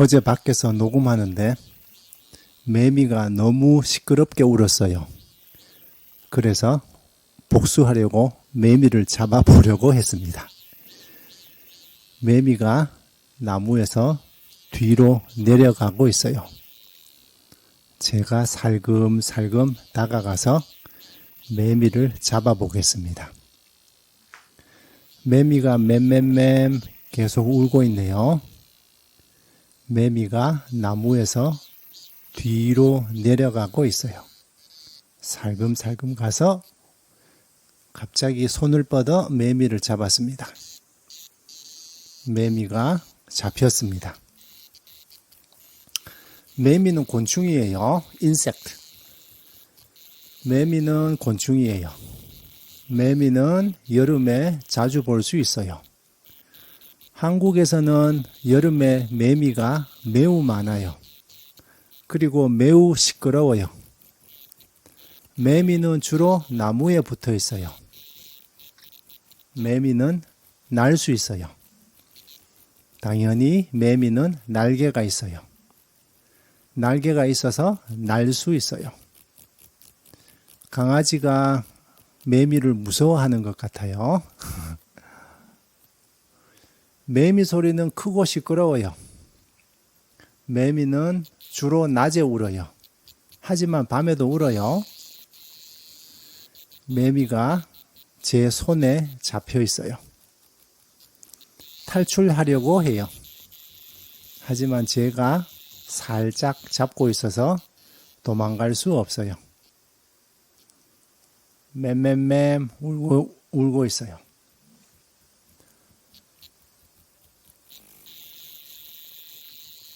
어제 밖에서 녹음하는데 매미가 너무 시끄럽게 울었어요. 그래서 복수하려고 매미를 잡아보려고 했습니다. 매미가 나무에서 뒤로 내려가고 있어요. 제가 살금살금 다가가서 매미를 잡아보겠습니다. 매미가 맴맴맴 계속 울고 있네요. 매미가 나무에서 뒤로 내려가고 있어요. 살금살금 가서 갑자기 손을 뻗어 매미를 잡았습니다. 매미가 잡혔습니다. 매미는 곤충이에요. 인섹트. 매미는 곤충이에요. 매미는 여름에 자주 볼 수 있어요. 한국에서는 여름에 매미가 매우 많아요. 그리고 매우 시끄러워요. 매미는 주로 나무에 붙어 있어요. 매미는 날 수 있어요. 당연히 매미는 날개가 있어요. 날개가 있어서 날 수 있어요. 강아지가 매미를 무서워하는 것 같아요. 매미 소리는 크고 시끄러워요. 매미는 주로 낮에 울어요. 하지만 밤에도 울어요. 매미가 제 손에 잡혀 있어요. 탈출하려고 해요. 하지만 제가 살짝 잡고 있어서 도망갈 수 없어요. 맴맴맴 울고, 울고 있어요.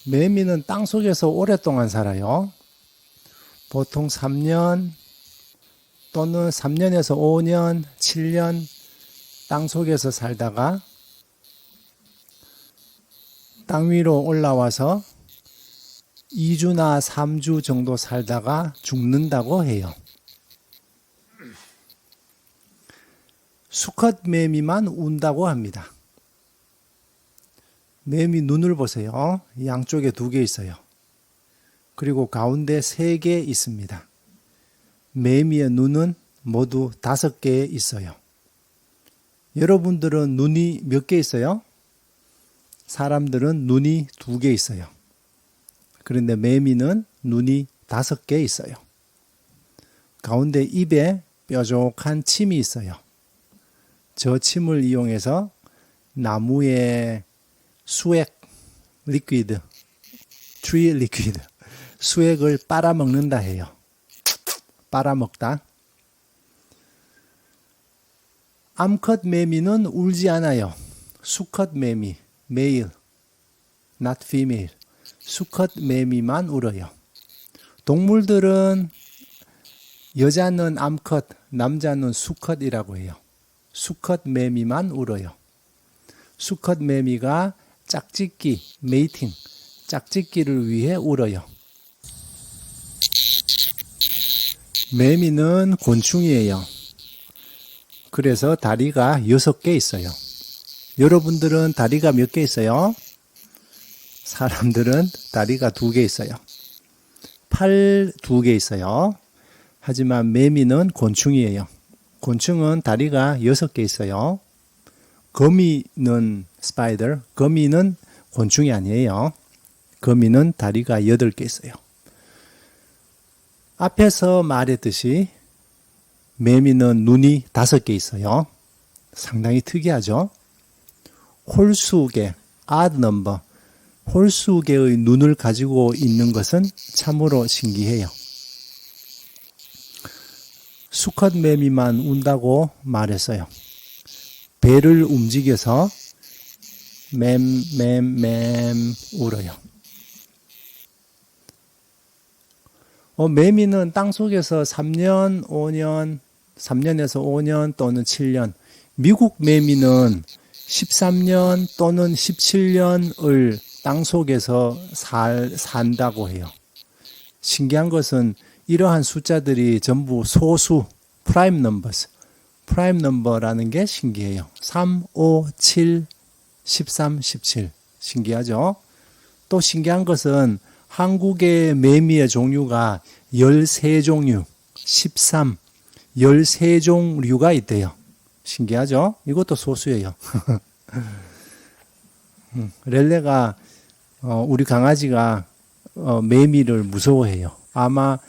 매미는 땅 속에서 오랫동안 살아요. 보통 3년 또는 3년에서 5년, 7년 땅 속에서 살다가 땅 위로 올라와서 2주나 3주 정도 살다가 죽는다고 해요. 수컷 매미만 운다고 합니다. 매미 눈을 보세요. 양쪽에 두 개 있어요. 그리고 가운데 세 개 있습니다. 매미의 눈은 모두 다섯 개 있어요. 여러분들은 눈이 몇 개 있어요? 사람들은 눈이 두 개 있어요. 그런데 매미는 눈이 다섯 개 있어요. 가운데 입에 뾰족한 침이 있어요. 저 침을 이용해서 나무의 수액, 리퀴드, 트리 리퀴드, 수액을 빨아먹는다 해요. 빨아먹다. 암컷 매미는 울지 않아요. 수컷 매미, male, not female. 수컷 매미만 울어요. 동물들은 여자는 암컷, 남자는 수컷이라고 해요. 수컷 매미만 울어요. 수컷 매미가 짝짓기, 메이팅, 짝짓기를 위해 울어요. 매미는 곤충이에요. 그래서 다리가 여섯 개 있어요. 여러분들은 다리가 몇 개 있어요? 사람들은 다리가 두 개 있어요. 팔 두 개 있어요. 하지만 매미는 곤충이에요. 곤충은 다리가 여섯 개 있어요. 거미는 스파이더, 거미는 곤충이 아니에요. 거미는 다리가 여덟 개 있어요. 앞에서 말했듯이 매미는 눈이 다섯 개 있어요. 상당히 특이하죠? 홀수개, odd number, 홀수개의 눈을 가지고 있는 것은 참으로 신기해요. 수컷 매미만 운다고 말했어요. 배를 움직여서 맴맴맴 울어요. 어, 매미는 땅 속에서 3년, 5년, 3년에서 5년 또는 7년. 미국 매미는 13년 또는 17년을 땅 속에서 살, 산다고 해요. 신기한 것은 이러한 숫자들이 전부 소수, 프라임 넘버스, 프라임 넘버라는 게 신기해요. 3, 5, 7, 13, 17. 신기하죠? 또 신기한 것은 한국의 매미의 종류가 13종류, 13, 13종류가 있대요. 신기하죠? 이것도 소수예요. 음, 렐레가 어, 우리 강아지가 어, 매미를 무서워해요. 아마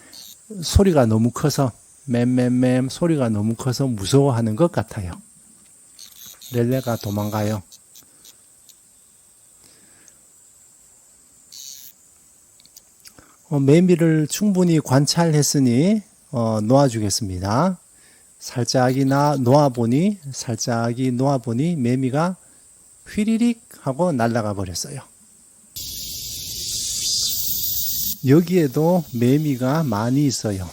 소리가 너무 커서 맴맴맴 소리가 너무 커서 무서워하는 것 같아요. 렐레가 도망가요. 매미를 충분히 관찰했으니 어, 놓아주겠습니다. 살짝이나 놓아보니 살짝이 놓아보니 매미가 휘리릭 하고 날아가 버렸어요. 여기에도 매미가 많이 있어요.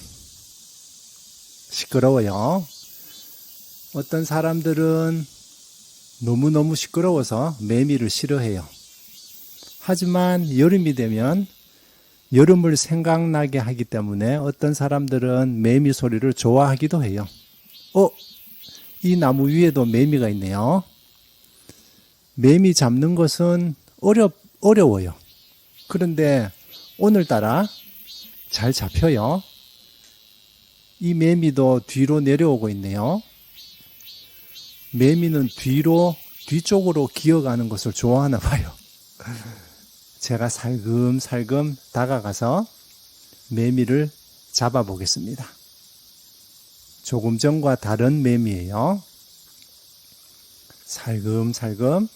시끄러워요. 어떤 사람들은 너무너무 시끄러워서 매미를 싫어해요. 하지만 여름이 되면 여름을 생각나게 하기 때문에 어떤 사람들은 매미 소리를 좋아하기도 해요. 어, 이 나무 위에도 매미가 있네요. 매미 잡는 것은 어렵, 어려워요. 그런데 오늘따라 잘 잡혀요. 이 매미도 뒤로 내려오고 있네요. 매미는 뒤로, 뒤쪽으로 기어가는 것을 좋아하나 봐요. 제가 살금살금 다가가서 매미를 잡아보겠습니다. 조금 전과 다른 매미예요. 살금살금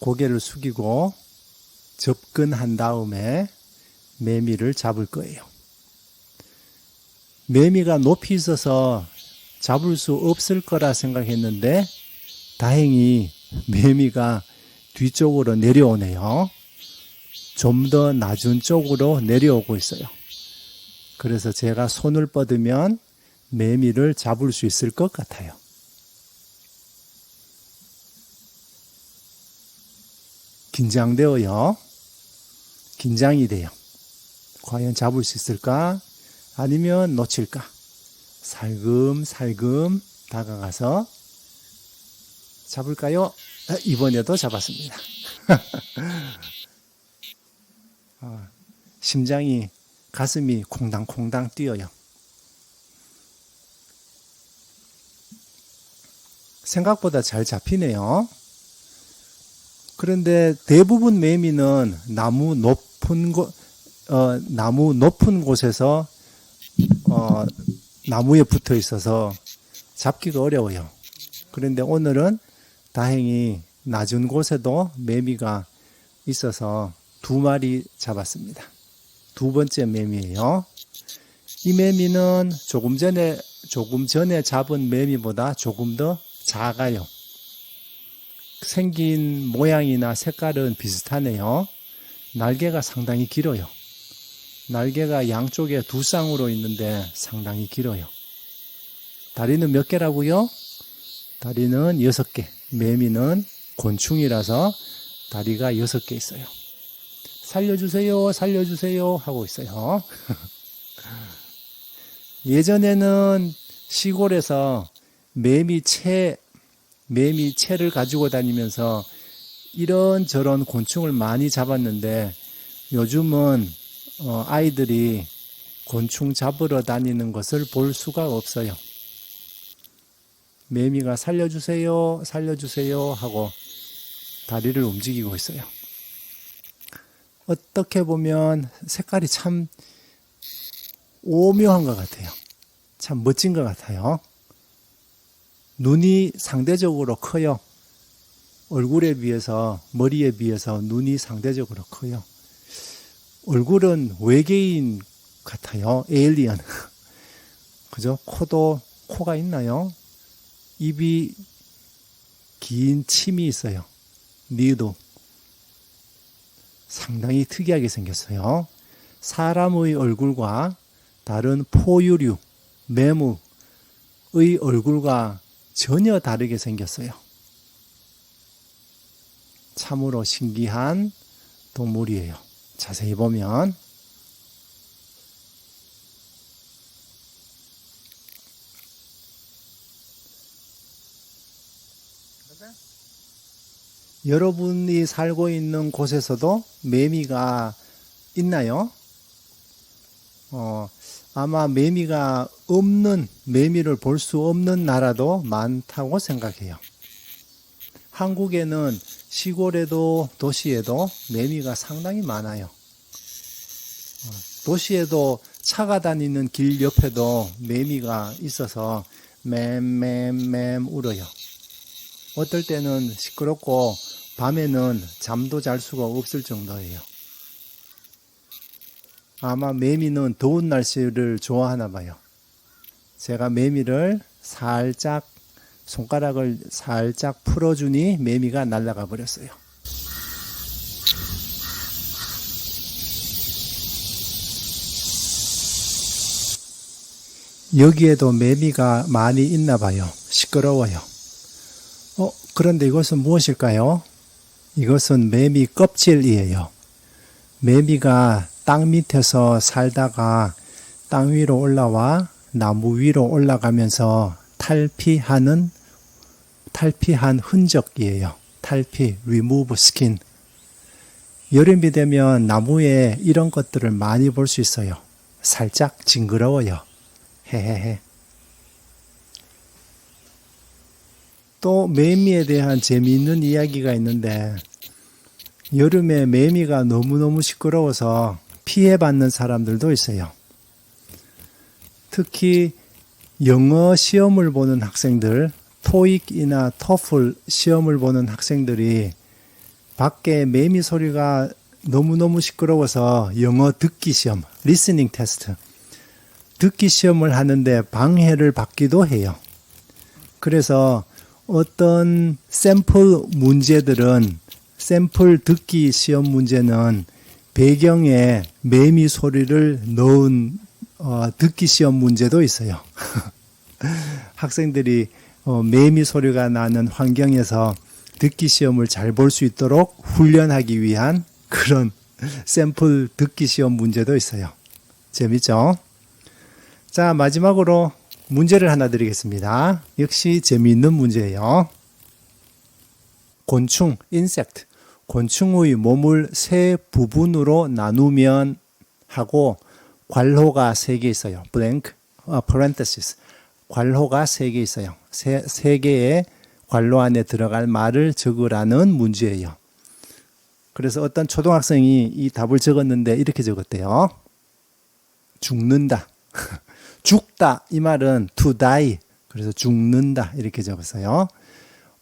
고개를 숙이고 접근한 다음에 매미를 잡을 거예요. 매미가 높이 있어서 잡을 수 없을 거라 생각했는데 다행히 매미가 뒤쪽으로 내려오네요. 좀 더 낮은 쪽으로 내려오고 있어요. 그래서 제가 손을 뻗으면 매미를 잡을 수 있을 것 같아요. 긴장되어요. 긴장이 돼요. 과연 잡을 수 있을까? 아니면 놓칠까? 살금살금 다가가서 잡을까요? 아, 이번에도 잡았습니다. 아, 심장이 가슴이 콩당콩당 뛰어요. 생각보다 잘 잡히네요. 그런데 대부분 매미는 나무 높은 곳, 어, 나무 높은 곳에서 어, 나무에 붙어 있어서 잡기가 어려워요. 그런데 오늘은 다행히 낮은 곳에도 매미가 있어서 두 마리 잡았습니다. 두 번째 매미예요. 이 매미는 조금 전에 조금 전에 잡은 매미보다 조금 더 작아요. 생긴 모양이나 색깔은 비슷하네요. 날개가 상당히 길어요. 날개가 양쪽에 두 쌍으로 있는데 상당히 길어요. 다리는 몇 개라고요? 다리는 여섯 개. 매미는 곤충이라서 다리가 여섯 개 있어요. 살려주세요, 살려주세요 하고 있어요. 예전에는 시골에서 매미 채, 매미 채를 가지고 다니면서 이런저런 곤충을 많이 잡았는데 요즘은 어, 아이들이 곤충 잡으러 다니는 것을 볼 수가 없어요. 매미가 살려주세요, 살려주세요 하고 다리를 움직이고 있어요. 어떻게 보면 색깔이 참 오묘한 것 같아요. 참 멋진 것 같아요. 눈이 상대적으로 커요. 얼굴에 비해서, 머리에 비해서 눈이 상대적으로 커요. 얼굴은 외계인 같아요. 에일리언. 그죠? 코도, 코가 있나요? 입이 긴 침이 있어요. 니도. 상당히 특이하게 생겼어요. 사람의 얼굴과 다른 포유류, 매무의 얼굴과 전혀 다르게 생겼어요. 참으로 신기한 동물이에요. 자세히 보면 여러분이 살고 있는 곳에서도 매미가 있나요? 어, 아마 매미가 없는, 매미를 볼 수 없는 나라도 많다고 생각해요. 한국에는 시골에도 도시에도 매미가 상당히 많아요. 어, 도시에도 차가 다니는 길 옆에도 매미가 있어서 맴맴맴 울어요. 어떨 때는 시끄럽고 밤에는 잠도 잘 수가 없을 정도예요. 아마 매미는 더운 날씨를 좋아하나 봐요. 제가 매미를 살짝 손가락을 살짝 풀어주니 매미가 날아가 버렸어요. 여기에도 매미가 많이 있나 봐요. 시끄러워요. 어, 그런데 이것은 무엇일까요? 이것은 매미 껍질이에요. 매미가 땅 밑에서 살다가 땅 위로 올라와 나무 위로 올라가면서 탈피하는 탈피한 흔적이에요. 탈피, remove. 여름이 되면 나무에 이런 것들을 많이 볼 수 있어요. 살짝 징그러워요. 헤헤헤. 또 매미에 대한 재미있는 이야기가 있는데 여름에 매미가 너무너무 시끄러워서 피해받는 사람들도 있어요. 특히 영어 시험을 보는 학생들, 토익이나 토플 시험을 보는 학생들이 밖에 매미 소리가 너무너무 시끄러워서 영어 듣기 시험, 리스닝 테스트, 듣기 시험을 하는데 방해를 받기도 해요. 그래서 어떤 샘플 문제들은 샘플 듣기 시험 문제는 배경에 매미 소리를 넣은 어, 듣기 시험 문제도 있어요. 학생들이 어, 매미 소리가 나는 환경에서 듣기 시험을 잘 볼 수 있도록 훈련하기 위한 그런 샘플 듣기 시험 문제도 있어요. 재밌죠? 자, 마지막으로 문제를 하나 드리겠습니다. 역시 재미있는 문제예요. 곤충, insect. 곤충의 몸을 세 부분으로 나누면 하고 괄호가 세 개 있어요. blank, 어, parenthesis. 괄호가 세 개 있어요. 세, 세 개의 괄호 안에 들어갈 말을 적으라는 문제예요. 그래서 어떤 초등학생이 이 답을 적었는데 이렇게 적었대요. 죽는다. 죽다. 이 말은 to die. 그래서 죽는다. 이렇게 적었어요.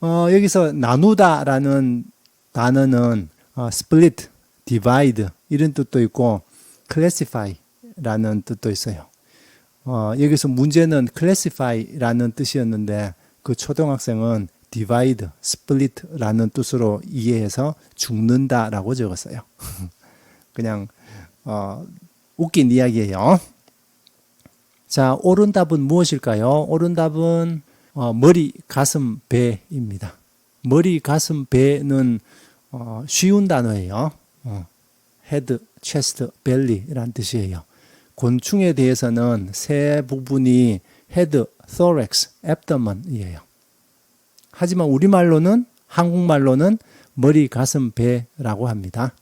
어, 여기서 나누다라는 단어는 어, split, divide 이런 뜻도 있고 classify라는 뜻도 있어요. 어, 여기서 문제는 classify라는 뜻이었는데 그 초등학생은 divide, split라는 뜻으로 이해해서 죽는다라고 적었어요. 그냥 어, 웃긴 이야기예요. 자, 옳은 답은 무엇일까요? 옳은 답은 어, 머리, 가슴, 배입니다. 머리, 가슴, 배는 어, 쉬운 단어예요. 어, head, chest, belly라는 뜻이에요. 곤충에 대해서는 세 부분이 head, thorax, abdomen이에요. 하지만 우리말로는 한국말로는 머리, 가슴, 배라고 합니다.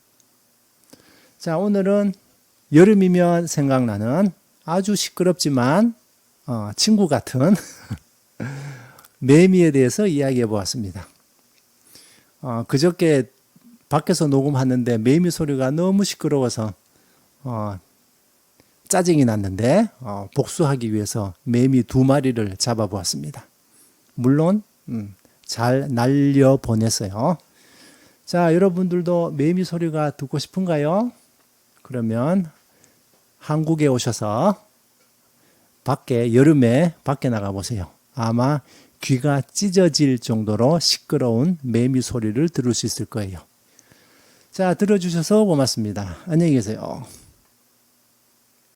자, 오늘은 여름이면 생각나는 아주 시끄럽지만 어, 친구 같은 매미에 대해서 이야기해 보았습니다. 어, 그저께 밖에서 녹음하는데 매미 소리가 너무 시끄러워서 어, 짜증이 났는데 어, 복수하기 위해서 매미 두 마리를 잡아보았습니다. 물론 음, 잘 날려 보냈어요. 자, 여러분들도 매미 소리가 듣고 싶은가요? 그러면 한국에 오셔서 밖에 여름에 밖에 나가 보세요. 아마 귀가 찢어질 정도로 시끄러운 매미 소리를 들을 수 있을 거예요. 자, 들어주셔서 고맙습니다. 안녕히 계세요.